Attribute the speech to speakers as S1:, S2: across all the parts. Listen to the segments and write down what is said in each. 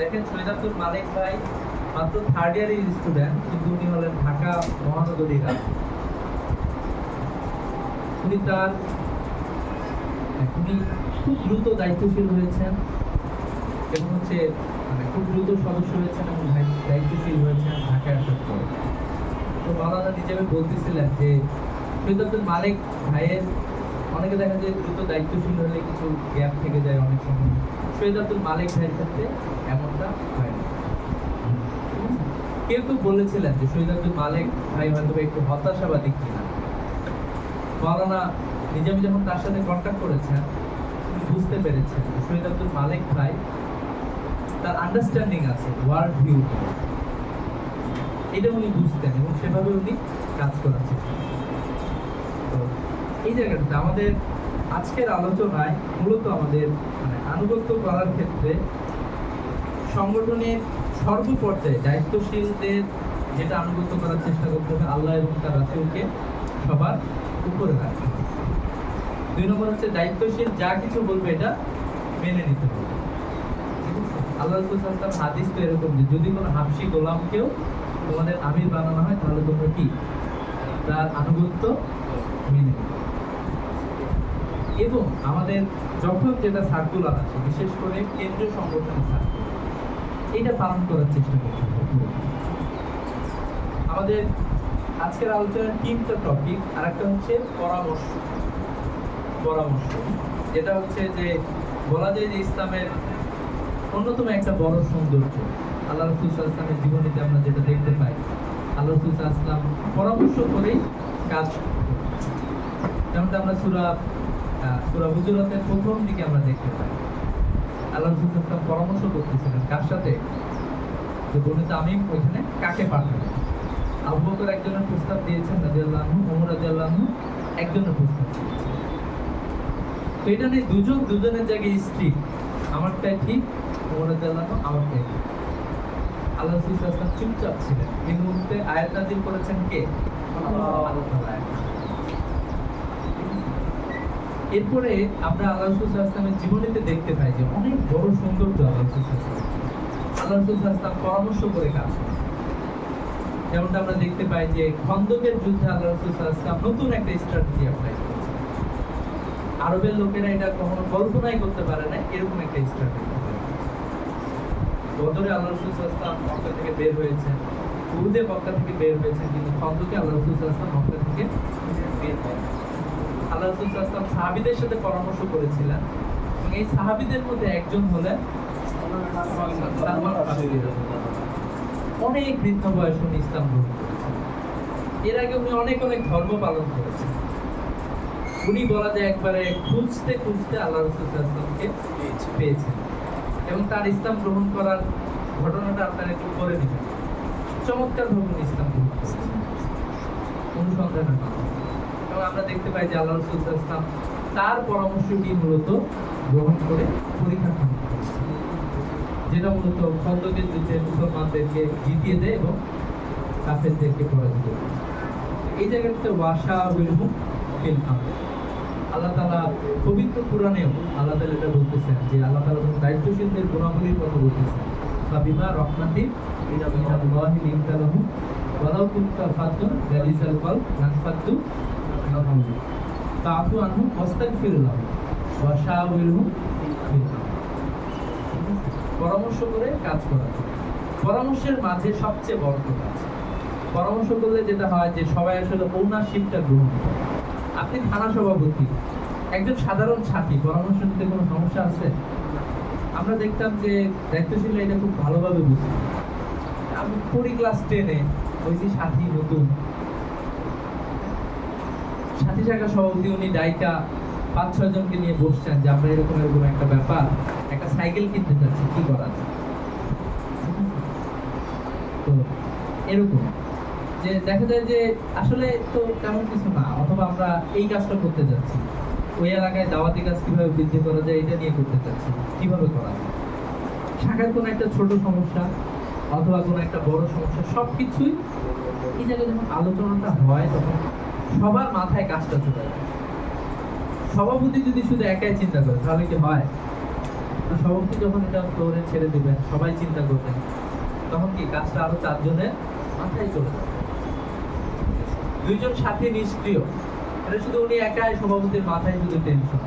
S1: দেখেন শহীদ আব্দুল মালিক ভাই মাত্র থার্ড ইয়ারের স্টুডেন্ট কিন্তু উনি হলেন ঢাকা মহানগরীর উনি তার উনি খুব দ্রুত দায়িত্বশীল হয়েছেন এবং হচ্ছে মানে খুব দ্রুত সদস্য হয়েছেন এবং দায়িত্বশীল হয়েছেন আসার পর। তো মাওলানা নিজেবে বলতেছিলেন যে শহীদ মালিক ভাইয়ের অনেকে দেখা যায় দ্রুত দায়িত্বশীল হলে কিছু গ্যাপ থেকে যায় অনেক সময়। শহীদ আব্দুল মালিক ভাইয়ের ক্ষেত্রে এমনটা হয় না কেউ তো বলেছিলেন যে শহীদ আব্দুল মালিক ভাই হয়তো একটু হতাশাবাদী কিনা। মাওলানা নিজামী যখন তার সাথে কন্ট্যাক্ট করেছেন বুঝতে পেরেছেন শহীদ আব্দুল মালিক ভাই তার আন্ডারস্ট্যান্ডিং আছে ওয়ার্ল্ড ভিউ এটা উনি বুঝতেন এবং সেভাবে উনি কাজ চেষ্টা তো এই জায়গাটাতে আমাদের আজকের আলোচনায় মূলত আমাদের মানে আনুগত্য করার ক্ষেত্রে সংগঠনের সর্বপর্যায়ে দায়িত্বশীলদের যেটা আনুগত্য করার চেষ্টা করতে হবে, আল্লাহ এবং তার রাসূলকে সবার উপরে রাখতে হবে। দুই নম্বর হচ্ছে দায়িত্বশীল যা কিছু বলবে এটা মেনে নিতে হবে। আল্লাহ সাল্লাম হাদিস তো এরকম যে, যদি কোনো হাফসি গোলামকেও তোমাদের আমির বানানো হয়, তাহলে তোমরা কি? তার আনুগত্য মেনে এবং আমাদের যখন যেটা সার্কুলার আছে, বিশেষ করে কেন্দ্রীয় সংগঠনের সার্কুলার এটা পালন করার চেষ্টা করতে আমাদের আজকের আলোচনার তিনটা টপিক আর একটা হচ্ছে পরামর্শ। পরামর্শ। যেটা হচ্ছে যে বলা যায় যে ইসলামের অন্যতম একটা বড় সৌন্দর্য। আল্লাহ রসুল ইসলামের জীবনীতে আমরা যেটা দেখতে পাই, আল্লাহ রসুল ইসলাম পরামর্শ করেই কাজ যেমনটা আমরা সুরা সুরা হুজুরাতের প্রথম দিকে আমরা দেখতে পাই। আল্লাহ পরামর্শ করতেছিলেন কার সাথে? যে বনিত আমি ওইখানে কাকে পাঠাবো? আবু বকর একজনের প্রস্তাব দিয়েছেন রাজিয়াল্লাহ ওমর রাজিয়াল্লাহ একজনের প্রস্তাব তো এটা নিয়ে দুজন, দুজনের জায়গায় স্ত্রী। আমারটাই ঠিক, ওমর রাজিয়াল্লাহ আমারটাই ঠিক। আল্লাহ ইসলাম চুপচাপ ছিলেন। মুহূর্তে আয়াত নাজিল করেছেন কে? আল্লাহ। এরপরে আমরা আল্লাহ রসুল ইসলামের জীবনীতে দেখতে পাই যে অনেক বড় সৌন্দর্য আল্লাহ আল্লাহ পরামর্শ করে কাজ যেমনটা আমরা দেখতে পাই যে খন্দকের যুদ্ধে আল্লাহ রসুল ইসলাম নতুন একটা স্ট্র্যাটেজি অ্যাপ্লাই করেছেন আরবের লোকেরা এটা কখনো কল্পনাই করতে পারে না, এরকম একটা স্ট্র্যাটেজি বদরে আল্লাহ রসুল ইসলাম মক্কা থেকে বের হয়েছেন উহুদে মক্কা থেকে বের হয়েছে, কিন্তু খন্দকে আল্লাহ রসুল ইসলাম মক্কা থেকে বের হয় আল্লাহ রসুল ইসলাম সাহাবিদের সাথে পরামর্শ করেছিলেন এই সাহাবিদের মধ্যে একজন হলেন। অনেক বৃদ্ধ বয়স উনি ইসলাম গ্রহণ এর আগে উনি অনেক অনেক ধর্ম পালন করেছেন। উনি বলা যায় একবারে খুঁজতে খুঁজতে আল্লাহ রসুল ইসলামকে পেয়েছেন। এবং তার ইসলাম গ্রহণ করার ঘটনাটা আপনারা একটু করে দিবেন। চমৎকার উনি ইসলাম গ্রহণ করেছেন। অনুসন্ধানের মাধ্যমে। এবং আমরা দেখতে পাই যে আল্লাহ রসুল ইসলাম তার পরামর্শটি মূলত গ্রহণ করে পরীক্ষা যেটা মূলত খন্দকের যুদ্ধে মুসলমানদেরকে জিতিয়ে দেয় এবং কাফেরদেরকে পরাজিত এই জায়গাটাতে ওয়াসা উইলহু ফিল আমর। আল্লাহ তাআলা পবিত্র পুরাণেও আল্লাহ তাআলা এটা বলতেছেন যে আল্লাহ তাআলা যখন দায়িত্বশীলদের গুণাবলীর কথা বলতেছেন বা বিমা রহমাতি মিনাল্লাহি লিনতা লাহু ওয়ালাউ কুনতা ফাতুন গালিজাল কলব লানফাতু ফাআফু আনহু ওয়াস্তাগফির লাহু ওয়া শাওয়িরহুম পরামর্শ করে কাজ করা। পরামর্শের মাঝে সবচেয়ে বড় আছে। পরামর্শ করলে যেটা হয় যে সবাই আসলে ওনারশিপটা গ্রহণ করে। আপনি থানা সভাপতি, একজন সাধারণ ছাত্রী পরামর্শ নিতে কোনো সমস্যা আছে? আমরা দেখতাম যে দায়িত্বশীল এটা খুব ভালোভাবে বুঝতাম আমি পড়ি ক্লাস টেনে ওই যে সাথী নতুন সাথী শাখা সভাপতি উনি ডাইকা পাঁচ ছয় জনকে নিয়ে বসছেন যে আমরা এরকম এরকম একটা ব্যাপার, একটা সাইকেল কিনতে চাচ্ছি কি করা তো এরকম। যে দেখা যায় যে আসলে তো তেমন কিছু না, অথবা আমরা এই কাজটা করতে যাচ্ছি। ওই এলাকায় দাওয়াতি কাজ কীভাবে বৃদ্ধি করা যায়, এটা নিয়ে করতে চাচ্ছি কীভাবে করা যায়? শাখার কোনো একটা ছোট সমস্যা, অথবা কোনো একটা বড় সমস্যা সব কিছুই এই জায়গায় যখন আলোচনাটা হয়, তখন সবার মাথায় কাজটা চলে যায় সভাপতি যদি শুধু একাই চিন্তা করে, তাহলে কি হয়? সভাপতি যখন এটা ফ্লোরে ছেড়ে দিবেন, সবাই চিন্তা করবেন, তখন কি কাজটা আরও চারজনের মাথায় চলে দুইজন সাথী নিষ্ক্রিয়, এটা শুধু উনি একাই সভাপতির মাথায় শুধু টেনশন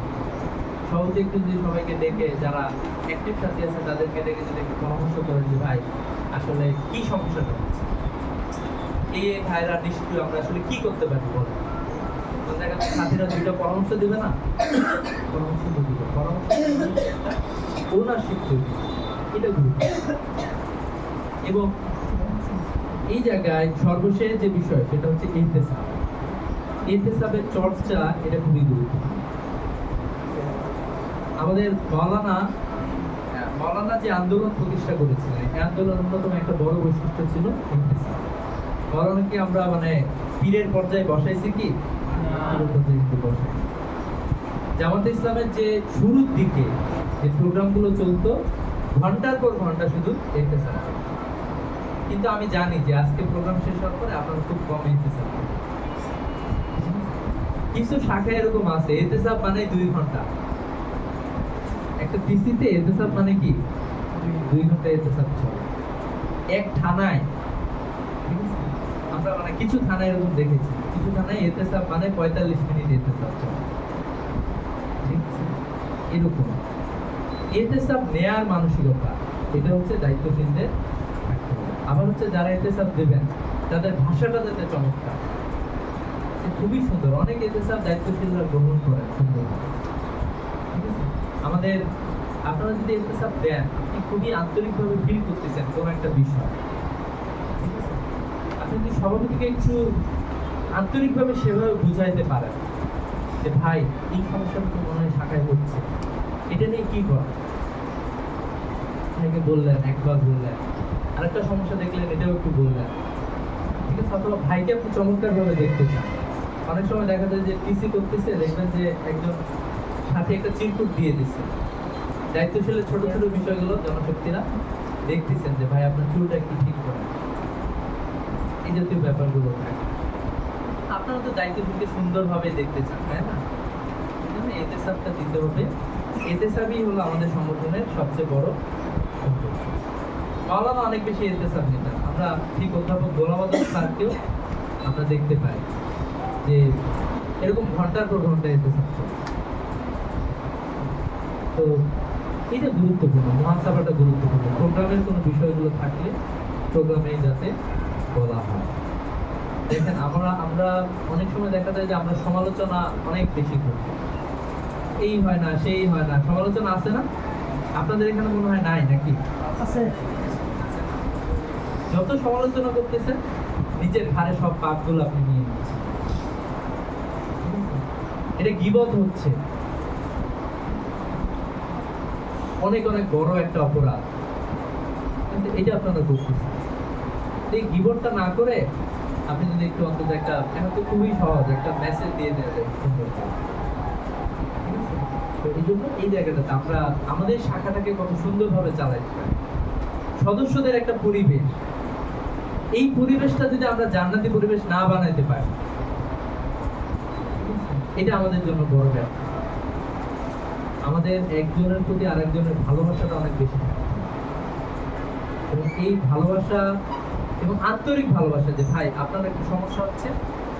S1: সভাপতি একটু যদি সবাইকে ডেকে, যারা অ্যাক্টিভ আছে, তাদেরকে ডেকে যদি একটু পরামর্শ করেন যে, ভাই, আসলে কি সমস্যাটা হচ্ছে? এই নিষ্ক্রিয় আমরা আসলে কি করতে পারি দেখা সাথীরা দুইটা পরামর্শ দিবে না? পরামর্শ পরামর্শ এটা গুরুত্ব। এবং এই জায়গায় সর্বশেষ যে বিষয় সেটা হচ্ছে ইন্তেসাব। ইন্তেসাবের চর্চা এটা খুবই গুরুত্বপূর্ণ আমাদের মৌলানা আহ, মৌলানা যে আন্দোলন প্রতিষ্ঠা করেছিলেন এই আন্দোলনের অন্যতম একটা বড় বৈশিষ্ট্য ছিল ইন্তেসাব মৌলানাকে আমরা মানে পীরের পর্যায়ে বসাইছি কি? বসাই। জামাত ইসলামের যে শুরুর দিকে যে প্রোগ্রামগুলো চলতো ঘণ্টার পর ঘণ্টা শুধু চলতো। কিন্তু আমি জানি যে আজকে প্রোগ্রাম শেষ হওয়ার পরে আপনারা খুব কম ইন্তেসাব কিছু শাখা এরকম আছে এতেসাব মানে দুই ঘণ্টা। একটা পিসিতে এতেসাব মানে কি? দুই ঘণ্টা। এতেসাব চলে। এক থানায় মানে কিছু থানায় এরকম দেখেছি। কিছু থানায় এতেসাব মানে পঁয়তাল্লিশ মিনিট এতেসাব ঠিক আছে এরকম। এতেসাব নেয়ার মানসিকতা। এটা হচ্ছে দায়িত্বশীলদের আবার হচ্ছে যারা এতেসাব দেবেন, তাদের ভাষাটা যাতে চমৎকার। খুবই সুন্দর। অনেক এতে এতেসাব দায়িত্বশীলরা গ্রহণ করেন সুন্দর ঠিক আছে? আমাদের, আপনারা যদি এতে এতেসাব দেন, আপনি খুবই আন্তরিকভাবে ফিল করতেছেন কোনো একটা বিষয়। যদি সভাপতিকে একটু আন্তরিকভাবে সেভাবে বুঝাইতে পারেন যে, ভাই, এই সমস্যাটা তো মনে হয় শাখায় হচ্ছে। এটা নিয়ে কি করা? অনেকে বললেন, একবার বললেন। আরেকটা সমস্যা দেখলেন, এটাও একটু বললেন। ঠিক আছে, অথবা ভাইকে আপনি চমৎকার ভাবে দেখতে চান। অনেক সময় দেখা যায় যে পিসি করতেছে, দেখবেন যে একজন সাথে একটা চিরকুট দিয়ে দিচ্ছে। দায়িত্বশীলের ছোট ছোট বিষয়গুলো জনশক্তিরা দেখতেছেন যে, ভাই, আপনার চুলটা একটু ঠিক জাতীয় ব্যাপারগুলো থাকে। আপনারা তো দায়িত্বশীলকে সুন্দরভাবে দেখতে চান, তাই না? জন্য এতেসাবটা দিতে হবে। এতেসাবই হলো আমাদের সংগঠনের সবচেয়ে বড় অনেক বেশি এতেসাব নিতেন আমরা ঠিক অধ্যাপক গোলাবাদন স্যারকেও আমরা দেখতে পাই যে এরকম ঘণ্টার পর ঘণ্টা এতেসাব চলে। তো এটা গুরুত্বপূর্ণ মহাসভাটা গুরুত্বপূর্ণ। প্রোগ্রামের কোনো বিষয়গুলো থাকলে, প্রোগ্রামে যাতে বলা হয়। দেখেন আমরা আমরা অনেক সময় দেখা যায় যে আমরা সমালোচনা অনেক বেশি করি। এই হয় না সেই হয় না সমালোচনা আছে না? আপনাদের এখানে মনে হয় নাই নাকি? যত সমালোচনা করতেছেন নিজের ঘাড়ে সব পাপগুলো আপনি নিয়ে নিচ্ছেন। এটা গিবত হচ্ছে। অনেক অনেক বড় একটা অপরাধ। এটা আপনারা করতেছেন। গিবতটা না করে আপনি যদি একটু অন্তত একটা এখন তো খুবই সহজ, একটা মেসেজ দিয়ে দেওয়া যায়? তো এই জন্য এই জায়গাটাতে আমরা, আমাদের শাখাটাকে কত সুন্দরভাবে সদস্যদের একটা পরিবেশ। এই পরিবেশটা যদি আমরা জান্নাতি পরিবেশ না বানাইতে পারি, এটা আমাদের জন্য বড় ব্যাপার। আমাদের একজনের প্রতি আরেকজনের ভালোবাসাটা অনেক বেশি এবং এই ভালোবাসা এবং আন্তরিক ভালোবাসা যে, ভাই আপনার একটা সমস্যা হচ্ছে?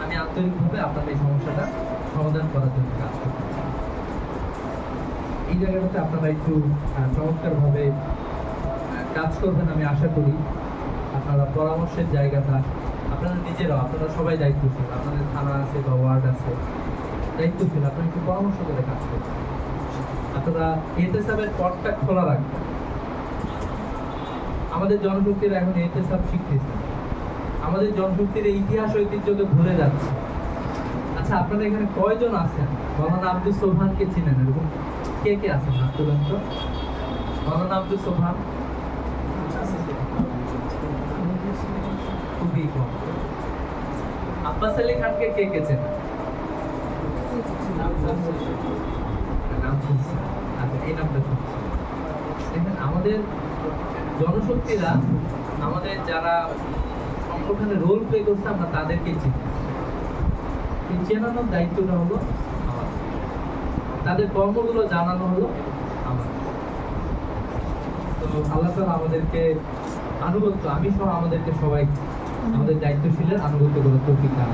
S1: আমি আন্তরিকভাবে আপনার এই সমস্যাটা সমাধান করার জন্য কাজ করতে চাই এই জায়গাটাতে আপনারা একটু চমৎকারভাবে কাজ করবেন আমি আশা করি। আপনারা পরামর্শের জায়গাটা, আপনারা নিজেরাও, আপনারা সবাই দায়িত্বশীল, আপনাদের থানা আছে বা ওয়ার্ড আছে, দায়িত্বশীল, আপনারা একটু পরামর্শ করে কাজ করবেন আপনারা এতেসাবের পথটা খোলা রাখবেন। আমাদের জনশক্তিরা এখন এতেসাব শিখতেছে আমাদের জনশক্তির ইতিহাস ঐতিহ্যকে ভুলে যাচ্ছে। আচ্ছা আপনারা এখানে কয়জন আছেন? মৌলানা আব্দুল সোহানকে চিনেন এরকম? কে কে আছেন? তো। মৌলানা আব্দুল সোহান খুবই কম। আব্বাস আলী খানকে কে কে চেনেন? নাম আচ্ছা এই নামটা আমাদের জনশক্তিরা আমাদের যারা সংগঠনে রোল প্লে করছে, আমরা তাদেরকে চিনি। চেনানোর দায়িত্বটা হলো আমাদের তাদের কর্মগুলো জানানো হলো আমার। তো আল্লাহ তাআলা আমাদেরকে আনুগত্য, আমি সহ আমাদেরকে সবাই আমাদের দায়িত্বশীলের আনুগত্য করার তৌফিক দান